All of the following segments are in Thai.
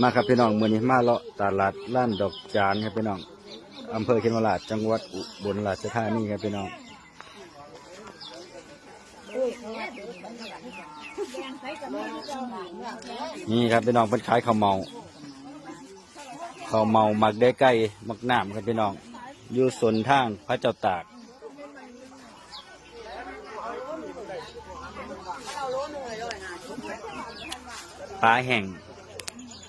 มาครับพี่น้องเมื้อนี้มาเลาะตลาดล้านดอกจานครับพี่น้องอำเภอเขมราชจังหวัดอุบลราชธานีครับพี่น้องนี่ครับพี่น้องเป็นขายข้าวเมาข้าวเมาหมักได้ใกล้มักน้ำครับพี่น้องอยู่สนทางพระเจ้าตากปลาแห้ง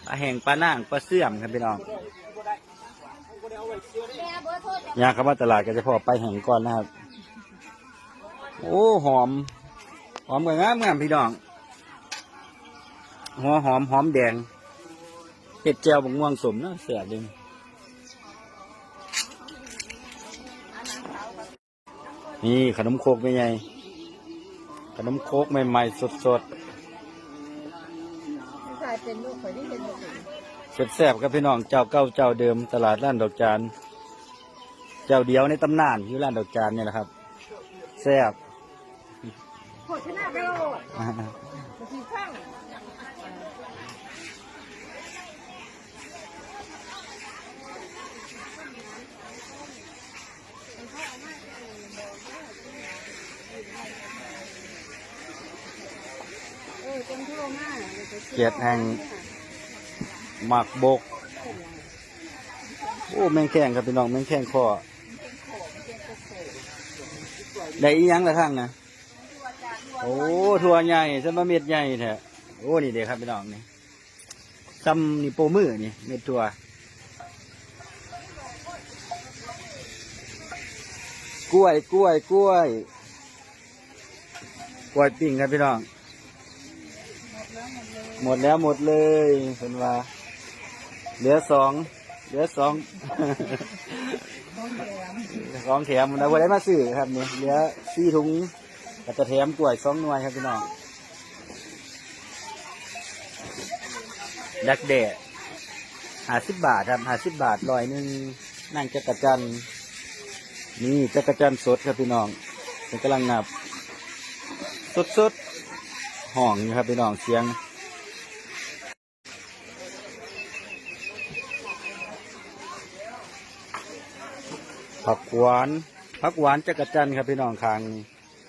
ปลาแห้งปลาน่างปลาเสื่อมครับพี่น้องอยากเข้ามาตลาดก็จะพอไปลาแห้งก่อนนะครับ โอ้หอม หอมกับงามงามพี่น้อง หัวหอมหอมแดงเห็ดแจวบงม่วงสมเนาะเสียดึงนี่ขนมโครกเป็นไงขนมโครกใหม่ๆสดกลาย เป็นลูกข่อยที่เป็นลูกๆแซ่บๆครับพี่น้องเจ้าเก่าเจ้าเดิมตลาดร้านดอกจานเจ้าเดียวในตำนานอยู่ร้านดอกจานเนี่ยแหละครับแซ่บโคตรชนะไปโลดมาทีข้าง เกียรติแห่งหมักบก โอ้แมงแข้งครับพี่น้องแมงแข้งคอได้อีหยังละทั้งนะโอ้ถั่วใหญ่ซะมาเม็ดใหญ่แท้โอ้นี่เด็กครับพี่น้องนี่ซ้ำนี่โปมือนี่เม็ดถั่วกล้วยกล้วยกล้วยกล้วยปิ้งครับพี่น้อง หมดแล้วหมดเลยเป็นว่า เหลือสองเหลือสองของแถมนะวันได้มาซื้อครับนี่เหลือสี่ถุงก็จะแถมกล้วยสองหน่วยครับพี่น้องดักแด่ห้าสิบบาทครับห้าสิบบาทร้อยหนึ่งนั่งจักรจันทร์นี่จักรจันทร์สดครับพี่น้องเป็นกำลังนับ สดสดๆ ห้องนี่ครับพี่น้องเสียงผักหวานผักหวานจักระจันครับพี่น้องคางนี่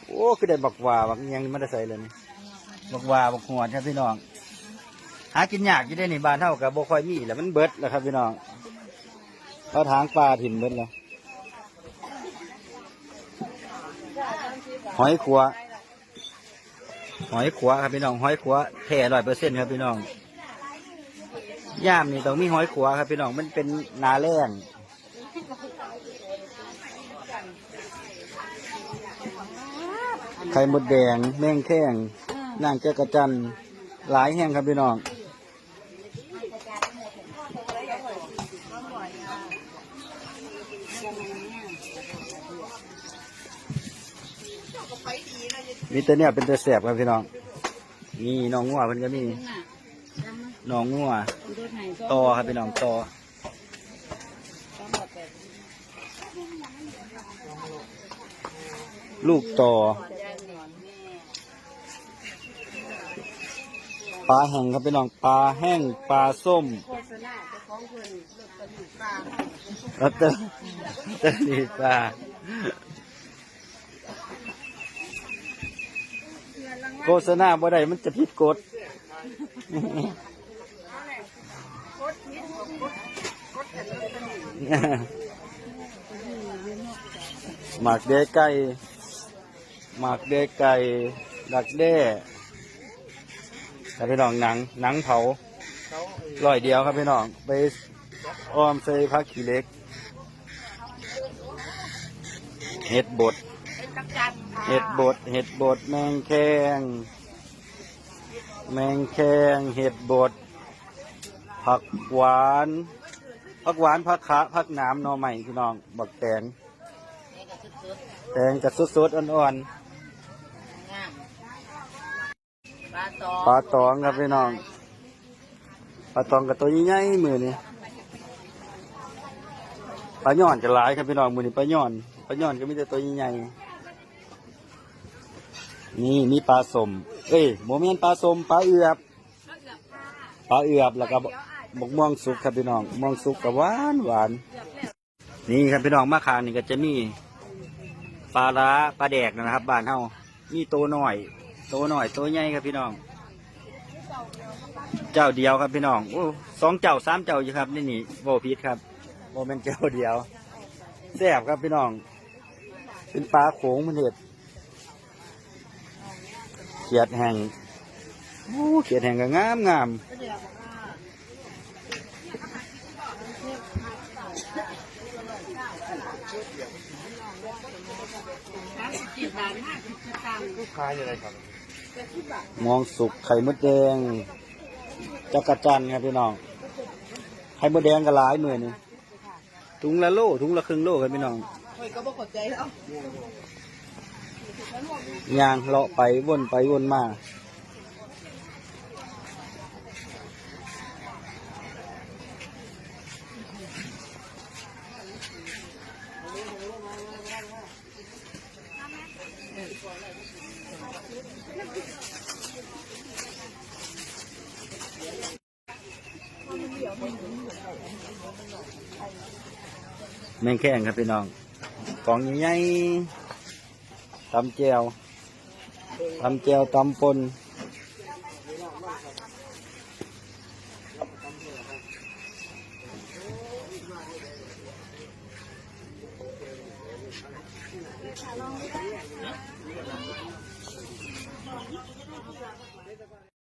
โอ้คือได้บักหวาบักอิหยังไม่ได้ใส่เลยนี่บักหวาบักหวดครับพี่น้อง หากินยากอยู่ได้ในบ้านเท่ากับบ่ค่อยมีแหล้วมันเบิดแล้วครับพี่น้องเขาทางปลาถิ่มเบิดแล้วหอยขัว หอยขัวครับพี่น้องหอยขัวแท้ร้อยเปอร์เซ็นต์ครับพี่น้องย่ามนี่ต้องมีหอยขัวครับพี่น้องมันเป็นนาแรงไข่มดแดง แมงแข้งนางแก้กระจันหลายแห้งครับพี่น้อง มีแต่เนี่ยเป็นตัวแสบครับพี่น้องนี่น้องงัวเพิ่นก็มีน้องงัวตอครับพี่น้องตอลูกตอปลาแห้งครับพี่น้องปลาแห้งปลาส้มตะลุปลาแล้วเตอเตอนี่ปลา โฆษณาบ่ได้มันจะผิดกฎหมากเด้ไก่หมากเด้ไก่ดักเด้ครับพี่น้องหนังหนังเผาร้อยเดียวครับพี่น้องไปอ้อมใส่ผักขี้เล็กเห็ดบด เห็ดบดเห็ดบดแมงแคง แมงแคงเห็ดบด ผักหวาน ผักหวานผักขาผักหน้ำหน่อใหม่พี่น้องบักแตงแตงกับสดๆอ่อนปลาตอๆปลาตองครับพี่น้องปลาตองกับตัวใหญ่ๆมือนี่ปลาย่อนจะหลายครับพี่น้องมือนี่ปลาย่อนปลาย่อนก็มีแต่ตัวใหญ่ๆ นี่มีปลาสมเอ้ยโมเมนปลาสมปลาเอือบปลาเอือบแล้วก็บกม่วงสุกครับพี่น้องม่วงสุกกับหวานหวาน นี่ครับพี่น้องมาคางนี่ก็จะมีปลาร้าปลาแดกนะครับบ้านเฮามีโตหน่อย โตหน่อยโตใหญ่ครับพี่น้อง เจ้าเดียวครับพี่น้องโอ้สองเจ้าสามเจ้าอยู่ครับ นี่นี่โบพีดครับโมเมนเจ้าเดียวแซ่บครับพี่น้อง เป็นปลาโขงมันเห็ด ขียดแห้งโอ้เขียดแห้งก็งามงามสิบบาทห้าสิบตังค์มองสุกไข่มดแดงจักรจันทร์ครับพี่น้อง ไข่มดแดงก็หลายหมื่นนี่ถุงละโลถุงละครึ่งโลครับพี่น้องเฮ้ยก็บอกกดใจแล้ว ยางเลาะไปวนไปวนมาแมงแข้งครับพี่น้องกล่องใหญ่ๆ ตำแจวตำแจวตำปน